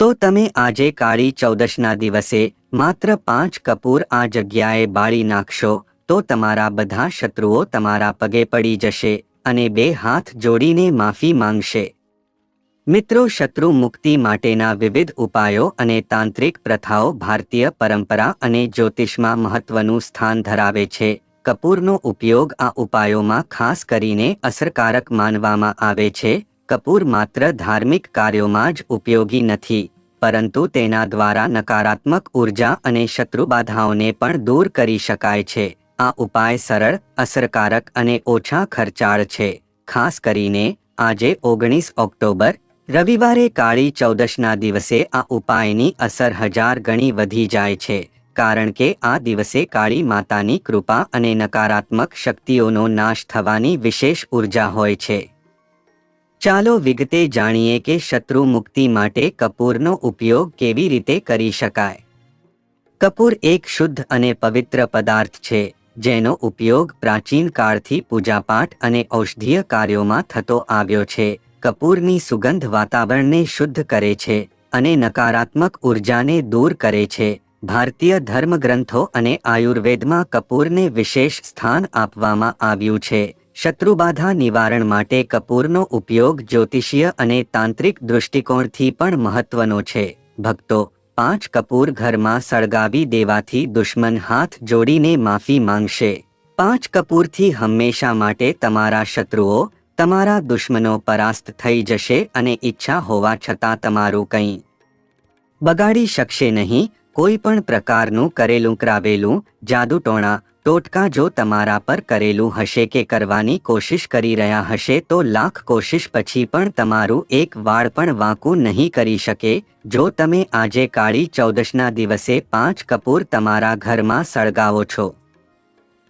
તો તમે આજે કાળી ચૌદશના દિવસે માત્ર પાંચ કપૂર આ જગ્યાએ બાળી નાખશો, તો તમારા બધા શત્રુઓ તમારા પગે પડી જશે અને બે હાથ જોડીને માફી માંગશે. મિત્રો, શત્રુ મુક્તિ માટેના વિવિધ ઉપાયો અને તાંત્રિક પ્રથાઓ ભારતીય પરંપરા અને જ્યોતિષમાં મહત્વનું સ્થાન ધરાવે છે. કપૂરનો ઉપયોગ આ ઉપાયોમાં ખાસ કરીને અસરકારક માનવામાં આવે છે કપૂર માત્ર ધાર્મિક કાર્યોમાં જ ઉપયોગી નથી, પરંતુ તેના દ્વારા નકારાત્મક ઊર્જા અને શત્રુબાધાઓને પણ દૂર કરી શકાય છે. આ ઉપાય સરળ, અસરકારક અને ઓછા ખર્ચાળ છે. ખાસ કરીને, આજે ઓગણીસ ઓક્ટોબર, રવિવારે કાળી ચૌદશના દિવસે આ ઉપાયની અસર હજાર ગણી વધી જાય છે, કારણ કે આ દિવસે કાળી માતાની કૃપા અને નકારાત્મક શક્તિઓનો નાશ થવાની વિશેષ ઊર્જા હોય છે. ચાલો વિગતે જાણીએ કે શત્રુ મુક્તિ માટે કપૂરનો ઉપયોગ કેવી રીતે કરી શકાય. કપૂર એક શુદ્ધ અને પવિત્ર પદાર્થ છે, જેનો ઉપયોગ પ્રાચીન કાળથી પૂજાપાઠ અને ઔષધીય કાર્યોમાં થતો આવ્યો છે. કપૂરની સુગંધ વાતાવરણને શુદ્ધ કરે છે અને નકારાત્મક ઉર્જાને દૂર કરે છે. ભારતીય ધર્મગ્રંથો અને આયુર્વેદમાં કપૂરને વિશેષ સ્થાન આપવામાં આવ્યું છે. શત્રુબાધા નિવારણ માટે કપૂરનો ઉપયોગ જ્યોતિષીય અને તાંત્રિક દૃષ્ટિકોણથી પણ મહત્વનો છે. ભક્તો, પાંચ કપૂર ઘરમાં સળગાવી દેવાથી દુશ્મન હાથ જોડીને માફી માંગશે. પાંચ કપૂરથી હંમેશા માટે તમારા શત્રુઓ, તમારા દુશ્મનો પરાસ્ત થઈ જશે અને ઈચ્છા હોવા છતાં તમારું કંઈ બગાડી શકશે નહીં. કોઈ પણ પ્રકારનું કરેલું, ક્રાવેલું જાદુટોણા ટોટકા જો તમારા પર કરેલું હશે કે કરવાની કોશિશ કરી રહ્યા હશે તો લાખ કોશિશ પછી પણ તમારું એક વાળ પણ વાંકું નહીં કરી શકે. જો તમે આજે કાળી ચૌદશના દિવસે પાંચ કપૂર તમારા ઘરમાં સળગાવો છો.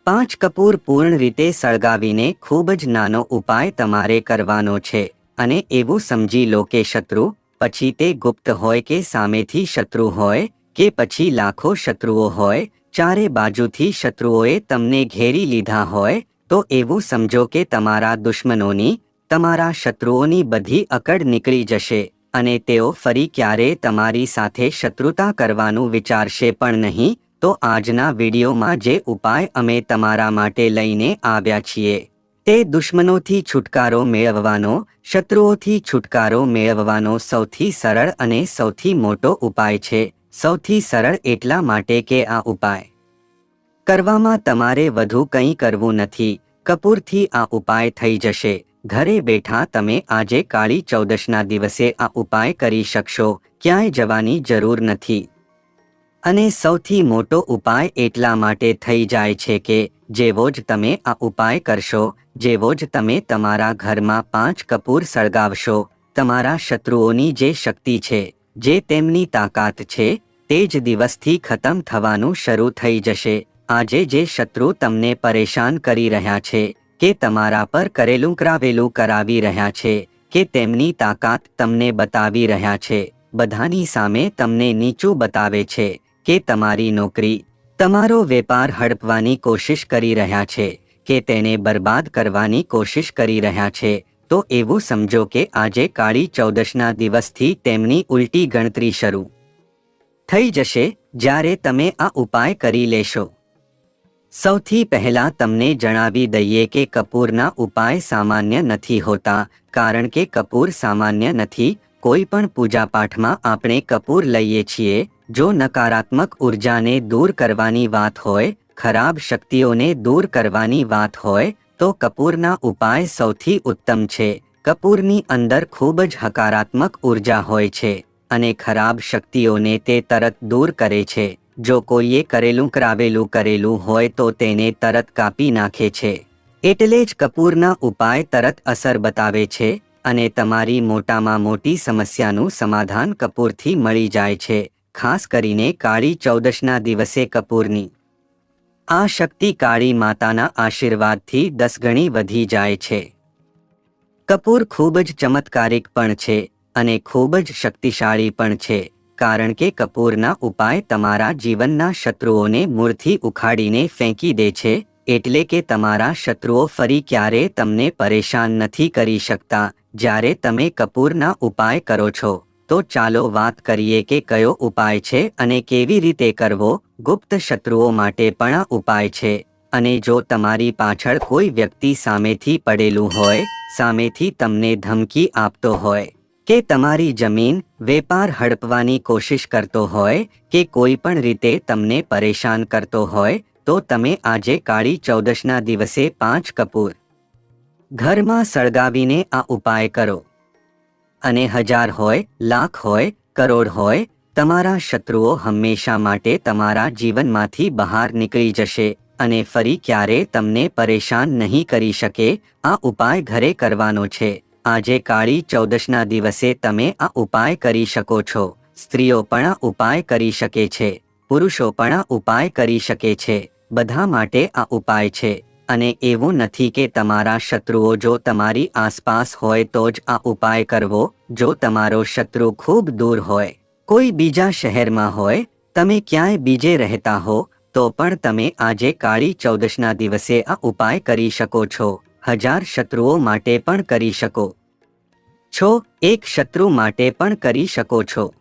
પાંચ કપૂર પૂર્ણ રીતે સળગાવીને ખૂબ જ નાનો ઉપાય તમારે કરવાનો છે અને એવું સમજી લો કે શત્રુ, પછી તે ગુપ્ત હોય કે સામેથી શત્રુ હોય, કે પછી લાખો શત્રુઓ હોય ચારે બાજુથી શત્રુઓએ તમને ઘેરી લીધા હોય, તો એવું સમજો કે તમારા દુશ્મનોની, તમારા શત્રુઓની બધી અકડ નીકળી જશે, અને તેઓ ફરી ક્યારે તમારી સાથે શત્રુતા કરવાનું વિચારશે પણ નહીં, તો આજના વિડીયોમાં જે ઉપાય અમે તમારા માટે લઈને આવ્યા છીએ. તે દુશ્મનોથી છુટકારો મેળવવાનો, શત્રુઓથી છુટકારો મેળવવાનો સૌથી સરળ અને સૌથી મોટો ઉપાય છે. સૌથી સરળ એટલા માટે કે આ ઉપાય. કરવામાં તમારે વધુ કંઈ કરવું નથી. કપૂરથી આ ઉપાય થઈ જશે. ઘરે બેઠા તમે આજે કાળી ચૌદશના દિવસે આ ઉપાય કરી શકશો. ક્યાંય જવાની જરૂર નથી. અને સૌથી મોટો ઉપાય એટલા માટે થઈ જાય છે કે, જેવો જ તમે આ ઉપાય કરશો, જેવો જ તમે તમારા ઘરમાં પાંચ કપૂર સળગાવશો, તમારા શત્રુઓની જે શક્તિ છે, જે તેમની તાકાત છે તે જ દિવસથી ખતમ થવાનું શરૂ થઈ જશે. આજે જે શત્રુ તમને પરેશાન કરી રહ્યા છે, કે તમારા પર કરેલું કરાવેલું કરાવી રહ્યા છે, કે તેમની તાકાત તમને બતાવી રહ્યા છે, બધાની સામે તમને નીચું બતાવે છે, કે તમારી નોકરી, તમારો વેપાર હડપવાની કોશિશ કરી રહ્યા છે, કે તેને બરબાદ કરવાની કોશિશ કરી રહ્યા છે, તો એવું સમજો કે આજે કાળી ચૌદશના દિવસથી તેમની ઉલટી ગણતરી શરૂ. થઈ જશે જ્યારે તમે આ ઉપાય કરી લેશો. સૌથી પહેલાં તમને જણાવી દઈએ કે કપૂરના ઉપાય સામાન્ય નથી હોતા, કારણ કે કપૂર સામાન્ય નથી. કોઈ પણ પૂજાપાઠમાં આપણે કપૂર લઈએ છીએ, જો નકારાત્મક ઉર્જાને દૂર કરવાની વાત હોય, ખરાબ શક્તિઓને દૂર કરવાની વાત હોય, તો કપૂરના ઉપાય સૌથી ઉત્તમ છે. કપૂરની અંદર ખૂબ જ હકારાત્મક ઊર્જા હોય છે. અને ખરાબ શક્તિઓને તે તરત દૂર કરે છે. જો કોઈએ કરેલું કરાવેલું કરેલું હોય તો તેને તરત કાપી નાખે છે. એટલે જ કપૂરના ઉપાય તરત અસર બતાવે છે અને તમારી મોટામાં મોટી સમસ્યાનું સમાધાન કપૂરથી મળી જાય છે, ખાસ કરીને કાળી ચૌદશના દિવસે કપૂરની. આ શક્તિ કાળી માતાના આશીર્વાદથી દસ ગણી વધી જાય છે. કપૂર ખૂબ જ ચમત્કારિક પણ છે અને ખૂબ જ શક્તિશાળી પણ છે, કારણ કે કપૂરના ઉપાય તમારા જીવનના શત્રુઓને મૂળથી ઉખાડીને ફેંકી દે છે, એટલે કે તમારા શત્રુઓ ફરી ક્યારે તમને પરેશાન નથી કરી શકતા. જ્યારે તમે કપૂરના ઉપાય કરો છો, તો ચાલો વાત કરીએ કે કયો ઉપાય છે અને કેવી રીતે કરવો. ગુપ્ત શત્રુઓ માટે પણ ઉપાય છે, અને જો તમારી પાછળ કોઈ વ્યક્તિ સામેથી પડેલું હોય, સામેથી તમને ધમકી આપતો હોય કે તમારી જમીન વેપાર હડપવાની કોશિશ કરતો હોય કે કોઈ પણ રીતે તમને પરેશાન કરતો હોય, તો તમે આજે કાળી ચૌદશના દિવસે પાંચ કપૂર ઘરમાં સળગાવીને આ ઉપાય કરો. અને હજાર હોય, લાખ હોય, કરોડ હોય, તમારા શત્રુઓ હંમેશા માટે તમારા જીવનમાંથી બહાર નીકળી જશે અને ફરી ક્યારે તમને પરેશાન નહીં કરી શકે, આ ઉપાય ઘરે કરવાનો છે. આજે કાળી ચૌદશના દિવસે તમે આ ઉપાય કરી શકો છો. સ્ત્રીઓ પણ આ ઉપાય કરી શકે છે. પુરુષો પણ આ ઉપાય કરી શકે છે. બધા માટે આ ઉપાય છે. અને એવું નથી કે તમારા શત્રુઓ જો તમારી આસપાસ હોય તો જ આ ઉપાય કરવો, જો તમારો શત્રુ ખૂબ દૂર હોય. કોઈ બીજા શહેરમાં હોય, તમે ક્યાંય બીજે રહેતા હો, તો પણ તમે આજે કાળી ચૌદશના દિવસે આ ઉપાય કરી શકો છો. હજાર શત્રુઓ માટે પણ કરી શકો. છો, એક શત્રુ માટે પણ કરી શકો છો.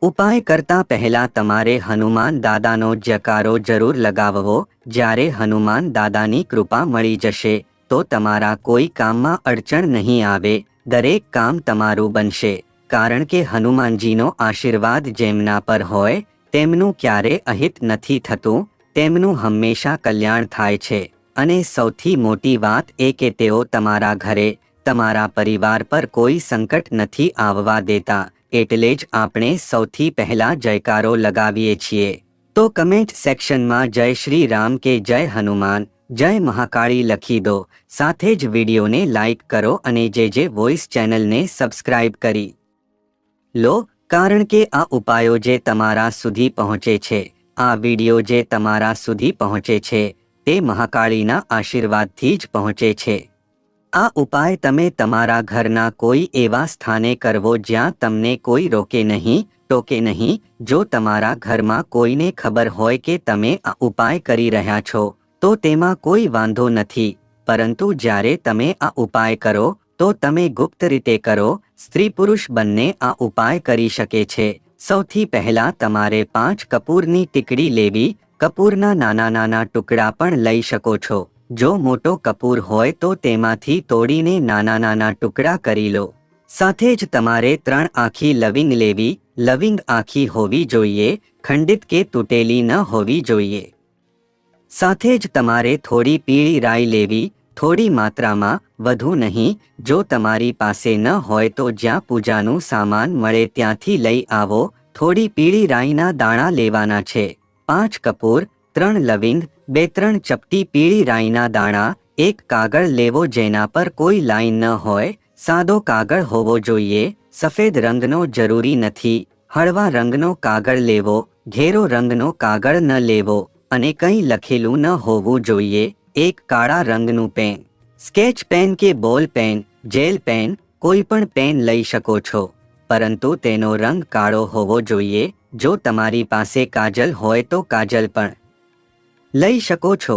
ઉપાય કરતા પહેલા તમારે હનુમાન દાદાનો જકારો જરૂર લગાવવો. જ્યારે હનુમાન દાદાની કૃપા મળી જશે, તો તમારા કોઈ કામમાં અડચણ નહીં આવે. દરેક કામ તમારું બનશે. કારણ કે હનુમાનજીનો આશીર્વાદ જેમના પર હોય, તેમનું ક્યારે અહિત નથી થતું. તેમનું હંમેશા કલ્યાણ થાય છે. અને સૌથી મોટી વાત એ કે તેઓ તમારા ઘરે તમારા પરિવાર પર કોઈ સંકટ નથી આવવા દેતા, એટલે જ આપણે સૌથી પહેલા જયકારો લગાવીએ છીએ. તો કમેન્ટ સેક્શનમાં જય શ્રી રામ કે જય હનુમાન, જય મહાકાળી લખી દો. સાથે જ વિડીયોને લાઇક કરો અને જે જે વોઇસ ચેનલને સબસ્ક્રાઇબ કરી લો, કારણ કે આ ઉપાયો જે તમારા સુધી પહોંચે છે, આ વીડિયો જે તમારા સુધી પહોંચે છે, તે મહાકાળીના આશીર્વાદથી જ પહોંચે છે. આ ઉપાય તમે તમારા ઘરના કોઈ એવા સ્થાને કરવો જ્યાં તમને કોઈ રોકે નહીં, ટોકે નહીં, જો તમારા ઘરમાં કોઈને ખબર હોય કે તમે આ ઉપાય કરી રહ્યા છો, તો તેમાં કોઈ વાંધો નથી. પરંતુ જ્યારે તમે આ ઉપાય કરો, તો તમે ગુપ્ત રીતે કરો, સ્ત્રી પુરુષ બંને આ ઉપાય કરી શકે છે. સૌથી પહેલા તમારે પાંચ કપૂરની ટીકડી લેવી, કપૂરના નાના નાના ટુકડા પણ લઈ શકો છો. જો મોટો કપૂર હોય તો તેમાંથી તોડીને નાના નાના ટુકડા કરી લો. સાથે જ તમારે ત્રણ આખી લવિંગ લેવી, લવિંગ આખી હોવી જોઈએ, ખંડિત કે તૂટેલી ન હોવી જોઈએ. સાથે જ તમારે થોડી પીળી રાઈ લેવી, થોડી માત્રામાં, વધુ નહીં, જો તમારી પાસે ન હોય તો જ્યાં પૂજાનું સામાન મળે ત્યાંથી લઈ આવો, થોડી પીળી રાઈના દાણા લેવાના છે. પાંચ કપૂર, ત્રણ લવિંગ બે ત્રણ ચપટી પીળી રાઈના દાણા, એક કાગળ લેવો જેના પર કોઈ લાઈન ન હોય, સાદો કાગળ હોવો જોઈએ, સફેદ રંગનો જરૂરી નથી, હળવા રંગનો કાગળ લેવો, ઘેરો રંગનો કાગળ ન લેવો, અને કંઈ લખેલું ન હોવું જોઈએ, એક કાળા રંગનું પેન. સ્કેચ પેન કે બોલ પેન, જેલ પેન, કોઈ પણ પેન લઈ શકો છો. પરંતુ તેનો રંગ કાળો હોવો જોઈએ, જો તમારી પાસે કાજલ હોય તો કાજલ પણ. લઈ શકો છો.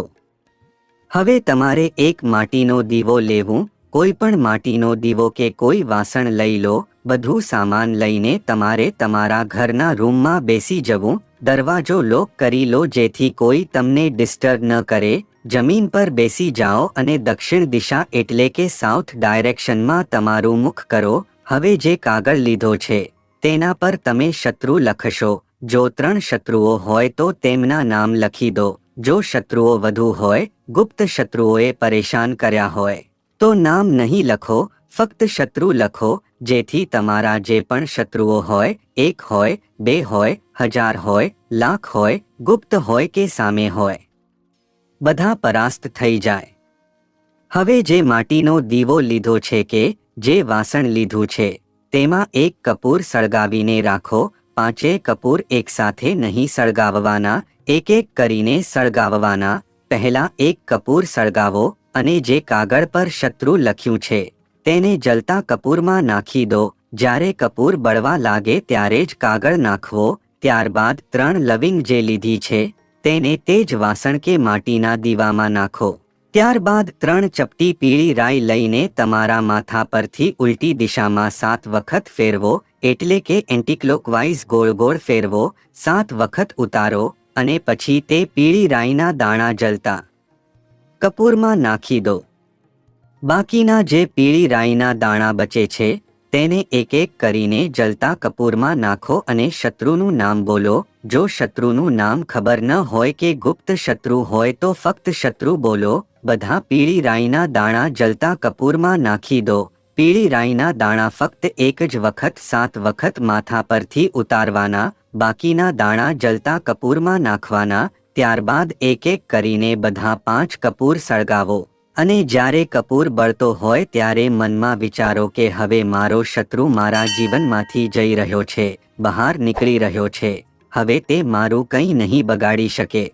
હવે તમારે એક માટીનો દીવો લેવું, કોઈ પણ માટીનો દીવો કે કોઈ વાસણ લઈ લો, બધું સામાન લઈને તમારે તમારા ઘરના રૂમમાં બેસી જવું, દરવાજો લોક કરી લો જેથી કોઈ તમને ડિસ્ટર્બ ન કરે, જમીન પર બેસી જાઓ અને દક્ષિણ દિશા એટલે કે સાઉથ ડાયરેક્શનમાં તમારું મુખ કરો, હવે જે કાગળ લીધો છે, તેના પર તમે શત્રુ લખશો, જો ત્રણ શત્રુઓ હોય તો તેમના નામ લખી દો. જો શત્રુઓ વધુ હોય, ગુપ્ત શત્રુઓએ પરેશાન કર્યા હોય. તો નામ નહીં લખો, ફક્ત શત્રુ લખો, જેથી તમારા જે પણ શત્રુઓ હોય, એક હોય, બે હોય, હજાર હોય, લાખ હોય, ગુપ્ત હોય કે સામે હોય. બધા પરાસ્ત થઈ જાય. હવે જે માટીનો દીવો લીધો છે કે, જે વાસણ લીધું છે, તેમાં એક કપૂર સળગાવીને રાખો, પાંચે કપૂર એકસાથે નહીં સળગાવવાના એક એક કરીને સળગાવવાના, પહેલા એક કપૂર સળગાવો અને જે કાગળ પર શત્રુ લખ્યું છે, તેને જલતા કપૂરમાં નાખી દો, જ્યારે કપૂર બળવા લાગે ત્યારે જ કાગળ નાખવો, ત્યારબાદ ત્રણ લવિંગ જે લીધી છે, તેને તે જ વાસણ કે માટીના દીવામાં નાખો. ત્યારબાદ ત્રણ ચપટી પીળી રાઈ લઈને તમારા માથા પરથી ઉલટી દિશામાં સાત વખત ફેરવો, એટલે કે એન્ટીક્લોકવાઇઝ ગોળ ગોળ ફેરવો, સાત વખત ઉતારો અને પછી તે પીળી રાઈના દાણા જલતા. કપૂરમાં નાખી દો. બાકીના જે પીળી રાઈના દાણા બચે છે, તેને એક એક કરીને જલતા કપૂરમાં નાખો અને શત્રુનું નામ બોલો. જો શત્રુનું નામ ખબર ન હોય કે ગુપ્ત શત્રુ હોય તો ફક્ત શત્રુ બોલો. બધા પીળી રાઈના દાણા જલતા કપૂરમાં નાખી દો. પીળી રાઈના દાણા ફક્ત એક જ વખત, સાત વખત માથા પરથી ઉતારવાના, બાકીના દાણા જલતા કપૂરમાં નાખવાના, ત્યારબાદ એક એક કરીને બધા પાંચ કપૂર સળગાવો. અને જ્યારે કપૂર બળતો હોય ત્યારે મનમાં વિચારો કે હવે મારો શત્રુ મારા જીવનમાંથી જઈ રહ્યો છે, બહાર નીકળી રહ્યો છે. હવે તે મારું કંઈ નહીં બગાડી શકે.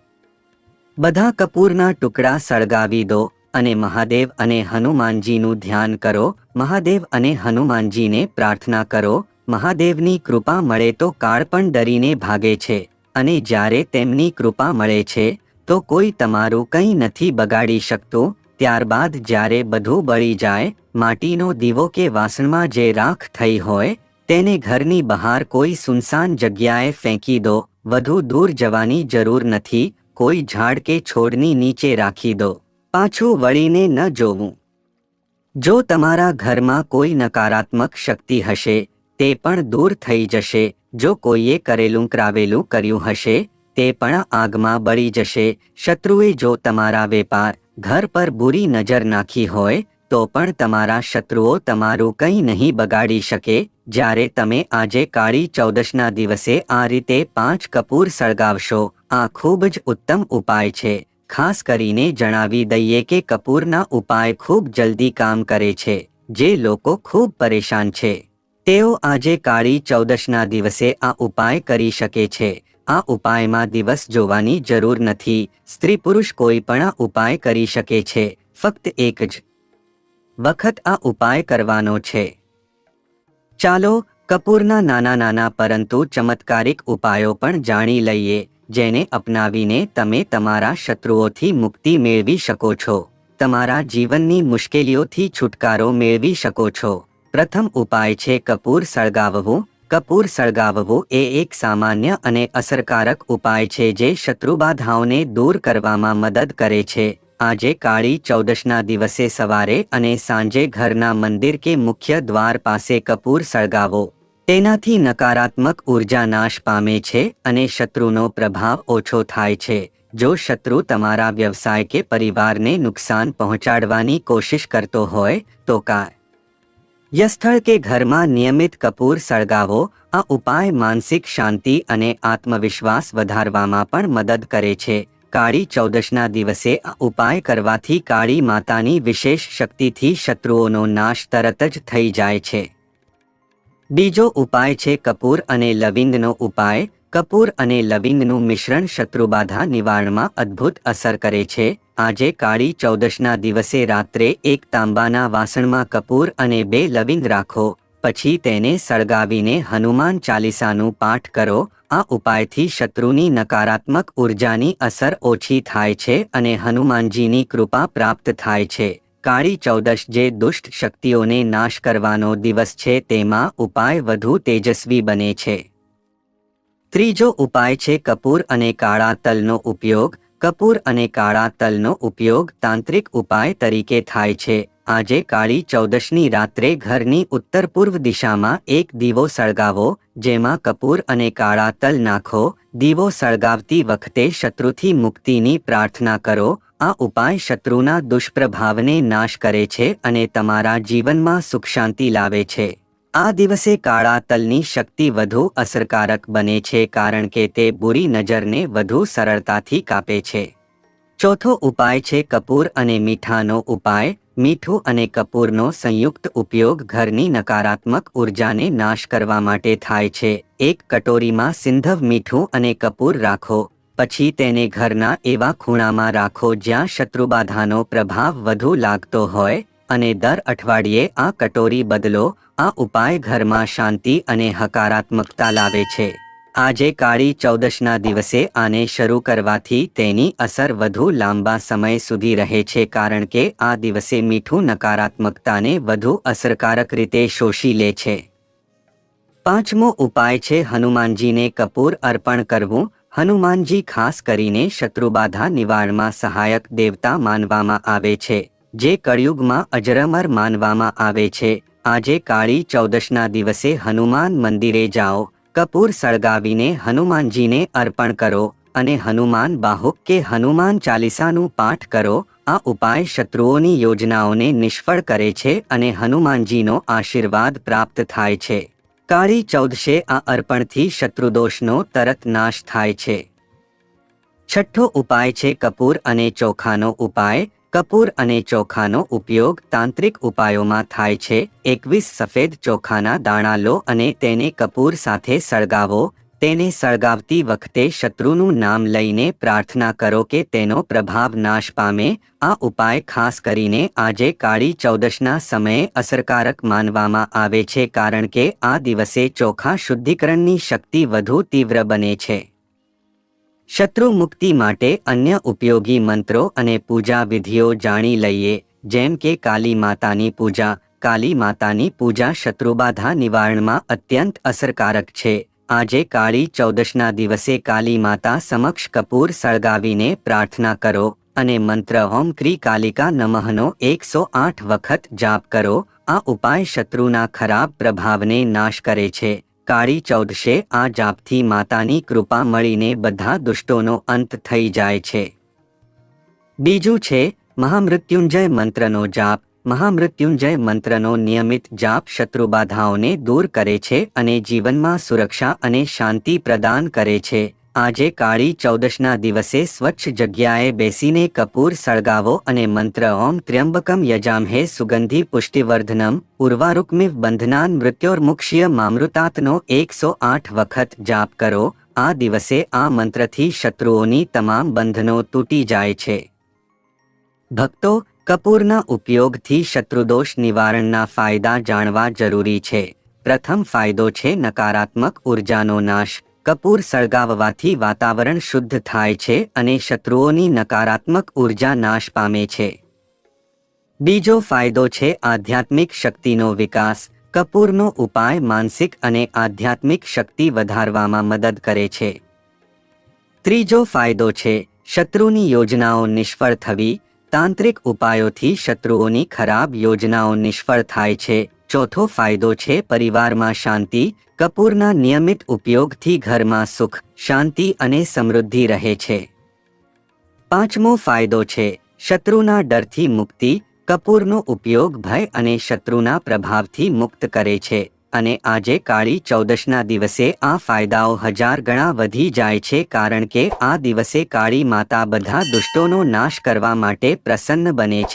બધા કપૂરના ટુકડા સળગાવી દો. અને મહાદેવ અને હનુમાનજીનું ધ્યાન કરો. મહાદેવ અને હનુમાનજીને પ્રાર્થના કરો. મહાદેવની કૃપા મળે તો કાળ પણ ડરીને ભાગે છે. અને જ્યારે તેમની કૃપા મળે છે, તો કોઈ તમારું કંઈ નથી બગાડી શકતું. ત્યારબાદ જ્યારે બધું બળી જાય, માટીનો દીવો કે વાસણમાં જે રાખ થઈ હોય, તેને ઘરની બહાર કોઈ સુનસાન જગ્યાએ ફેંકી દો. વધુ દૂર જવાની જરૂર નથી. કોઈ ઝાડ કે છોડની નીચે રાખી દો. પાછું વળીને ન જોવું. જો તમારા ઘરમાં કોઈ નકારાત્મક શક્તિ હશે, તે પણ દૂર થઈ જશે. જો કોઈએ કરેલું કરાવેલું કર્યું હશે, તે પણ આગમાં બળી જશે. શત્રુએ જો તમારા વેપાર, ઘર પર બુરી નજર નાખી હોય, તો પણ તમારા શત્રુઓ તમારું કંઈ નહીં બગાડી શકે. જ્યારે તમે આજે કાળી ચૌદશના દિવસે આ રીતે પાંચ કપૂર સળગાવશો, આ ખૂબ જ ઉત્તમ ઉપાય છે. ખાસ કરીને જણાવી દઈએ કે કપૂરના ઉપાય ખૂબ જલ્દી કામ કરે છે, જે લોકો ખૂબ પરેશાન છે. તેઓ આજે કાળી ચૌદશના દિવસે આ ઉપાય કરી શકે છે. આ ઉપાયમાં દિવસ જોવાની જરૂર નથી. સ્ત્રી પુરુષ કોઈ પણ આ ઉપાય કરી શકે છે. ફક્ત એક જ વખત આ ઉપાય કરવાનો છે. ચાલો કપૂરના નાના નાના પરંતુ ચમત્કારિક ઉપાયો પણ જાણી લઈએ. જેને અપનાવીને તમે તમારા શત્રુઓથી મુક્તિ મેળવી શકો છો. તમારા જીવનની મુશ્કેલીઓથી છુટકારો મેળવી શકો છો. પ્રથમ ઉપાય છે કપૂર સળગાવવું. કપૂર સળગાવવું એ એક સામાન્ય અને અસરકારક ઉપાય છે જે શત્રુબાધાઓને દૂર કરવામાં મદદ કરે છે. આજે કાળી ચૌદશના દિવસે સવારે અને સાંજે ઘરના મંદિર કે મુખ્ય દ્વાર પાસે કપૂર સળગાવો. તેનાથી નકારાત્મક ઊર્જા નાશ પામે છે અને શત્રુનો પ્રભાવ ઓછો થાય છે. જો શત્રુ તમારા વ્યવસાય કે પરિવારને નુકસાન પહોંચાડવાની કોશિશ કરતો હોય, તો કાર યસ્થળ કે ઘરમાં નિયમિત કપૂર સળગાવો. આ ઉપાય માનસિક શાંતિ અને આત્મવિશ્વાસ વધારવામાં પણ મદદ કરે છે. કાળી ચૌદશના દિવસે આ ઉપાય કરવાથી કાળી માતાની વિશેષ શક્તિથી શત્રુઓનો નાશ તરત જ થઈ જાય છે. બીજો ઉપાય છે કપૂર અને લવિંગનો ઉપાય. કપૂર અને લવિંગનું મિશ્રણ શત્રુબાધા નિવારણમાં અદ્ભુત અસર કરે છે. આજે કાળી ચૌદશના દિવસે રાત્રે એક તાંબાના વાસણમાં કપૂર અને બે લવિંગ રાખો. પછી તેને સળગાવીને હનુમાન ચાલીસાનું પાઠ કરો. આ ઉપાયથી શત્રુની નકારાત્મક ઉર્જાની અસર ઓછી થાય છે અને હનુમાનજીની કૃપા પ્રાપ્ત થાય છે. કાળી ચૌદશ જે દુષ્ટ શક્તિઓને નાશ કરવાનો દિવસ છે તેમાં ઉપાય વધુ તેજસ્વી બને છે. ત્રીજો ઉપાય છે કપૂર અને કાળા તલનો ઉપયોગ. કપૂર અને કાળા તલનો ઉપયોગ તાંત્રિક ઉપાય તરીકે થાય છે. આજે કાળી ચૌદશની રાત્રે ઘરની ઉત્તર પૂર્વ દિશામાં એક દીવો સળગાવો, જેમાં કપૂર અને કાળા તલ નાખો, દીવો સળગાવતી વખતે શત્રુથી મુક્તિની પ્રાર્થના કરો આ ઉપાય શત્રુના દુષ્પ્રભાવને નાશ કરે છે અને તમારા જીવનમાં સુખ શાંતિ લાવે છે. આ દિવસે કાળા તલની શક્તિ વધુ અસરકારક બને છે કારણ કે તે બુરી નજરને વધુ સરળતાથી કાપે છે. ચોથો ઉપાય છે કપૂર અને મીઠાનો ઉપાય. મીઠું અને કપૂરનો સંયુક્ત ઉપયોગ ઘરની નકારાત્મક ઉર્જાને નાશ કરવા માટે થાય છે. એક કટોરીમાં સિંધવ મીઠું અને કપૂર રાખો. પછી તેને ઘરના એવા ખૂણામાં રાખો જ્યાં શત્રુબાધાનો પ્રભાવ વધુ લાગતો હોય અને દર અઠવાડિયે આ કટોરી બદલો, આ ઉપાય ઘરમાં શાંતિ અને હકારાત્મકતા લાવે છે. આજે કાળી ચૌદશના દિવસે આને શરૂ કરવાથી તેની અસર વધુ લાંબા સમય સુધી રહે છે કારણ કે આ દિવસે મીઠું નકારાત્મકતાને વધુ અસરકારક રીતે શોષી લે છે. પાંચમો ઉપાય છે હનુમાનજીને કપૂર અર્પણ કરવું હનુમાનજી ખાસ કરીને શત્રુબાધા નિવારણમાં સહાયક દેવતા માનવામાં આવે છે, જે કળિયુગમાં અજરમર માનવામાં આવે છે. આજે કાળી ચૌદશના દિવસે હનુમાન મંદિરે જાઓ, કપૂર સળગાવીને હનુમાનજીને અર્પણ કરો અને હનુમાન બાહુક કે હનુમાન ચાલીસાનું પાઠ કરો, આ ઉપાય શત્રુઓની યોજનાઓને નિષ્ફળ કરે છે અને હનુમાનજીનો આશીર્વાદ પ્રાપ્ત થાય છે. કાળી ચૌદશે આ અર્પણથી શત્રુદોષનો તરત નાશ થાય છે. છઠ્ઠો ઉપાય છે કપૂર અને ચોખાનો ઉપાય. કપૂર અને ચોખાનો ઉપયોગ તાંત્રિક ઉપાયોમાં થાય છે. એકવીસ સફેદ ચોખાના દાણા લો અને તેને કપૂર સાથે સળગાવો. તેને સળગાવતી વખતે શત્રુનું નામ લઈને પ્રાર્થના કરો કે તેનો પ્રભાવ નાશ પામે. આ ઉપાય ખાસ કરીને આજે કાળી ચૌદશના સમયે અસરકારક માનવામાં આવે છે કારણ કે આ દિવસે ચોખા શુદ્ધિકરણની શક્તિ વધુ તીવ્ર બને છે. શત્રુ મુક્તિ માટે અન્ય ઉપયોગી મંત્રો અને પૂજા વિધિઓ જાણી લઈએ, જેમ કે કાલી માતાની પૂજા. કાલી માતાની પૂજા શત્રુબાધા નિવારણમાં અત્યંત અસરકારક છે. આજે કાળી ચૌદશના દિવસે કાલી માતા સમક્ષ કપૂર સળગાવીને પ્રાર્થના કરો અને મંત્ર ઓમ ક્રી કાલિકા નમઃનો એકસો આઠ વખત જાપ કરો. આ ઉપાય શત્રુના ખરાબ પ્રભાવને નાશ કરે છે. કાળી ચૌદશે આ જાપથી માતાની કૃપા મળીને બધા દુષ્ટોનો અંત થઈ જાય છે. બીજું છે, મહામૃત્યુંજય મંત્રનો જાપ. મહામૃત્યુંજય મંત્રનો નિયમિત જાપ શત્રુબાધાઓને દૂર કરે છે અને જીવનમાં સુરક્ષા અને શાંતિ પ્રદાન કરે છે. આજે કાળી ચૌદશના દિવસે સ્વચ્છ જગ્યાએ બેસીને કપૂર સળગાવો અને મંત્ર ઓમ ત્ર્યંબકમ યજામહે સુગંધી પુષ્ટિવર્ધનમ ઉર્વારુકમિવ બંધનાન મૃત્યોર્મુક્ષીય મામૃતાતનો એકસો આઠ વખત જાપ કરો. આ દિવસે આ મંત્રથી શત્રુઓની તમામ બંધનો તૂટી જાય છે. ભક્તો કપૂરના ઉપયોગથી શત્રુદોષ નિવારણના ફાયદા જાણવા જરૂરી છે. પ્રથમ ફાયદો છે નકારાત્મક ઉર્જાનો નાશ. કપૂર સળગાવવાથી વાતાવરણ શુદ્ધ થાય છે અને શત્રુઓની નકારાત્મક ઊર્જા નાશ પામે છે. બીજો ફાયદો છે આધ્યાત્મિક શક્તિનો વિકાસ. કપૂરનો ઉપાય માનસિક અને આધ્યાત્મિક શક્તિ વધારવામાં મદદ કરે છે. ત્રીજો ફાયદો છે શત્રુની યોજનાઓ નિષ્ફળ થવી. તાંત્રિક ઉપાયોથી શત્રુઓની ખરાબ યોજનાઓ નિષ્ફળ થાય છે. ચોથો ફાયદો છે પરિવારમાં શાંતિ. કપૂરના નિયમિત ઉપયોગથી ઘરમાં સુખ, શાંતિ અને સમૃદ્ધિ રહે છે. પાંચમો ફાયદો છે શત્રુના ડરથી મુક્તિ. કપૂરનો ઉપયોગ ભય અને શત્રુના પ્રભાવથી મુક્ત કરે છે. અને આજે કાળી ચૌદશના દિવસે આ ફાયદાઓ હજાર ગણા વધી જાય છે કારણ કે આ દિવસે કાળી માતા બધા દુષ્ટોનો નાશ કરવા માટે પ્રસન્ન બને છે.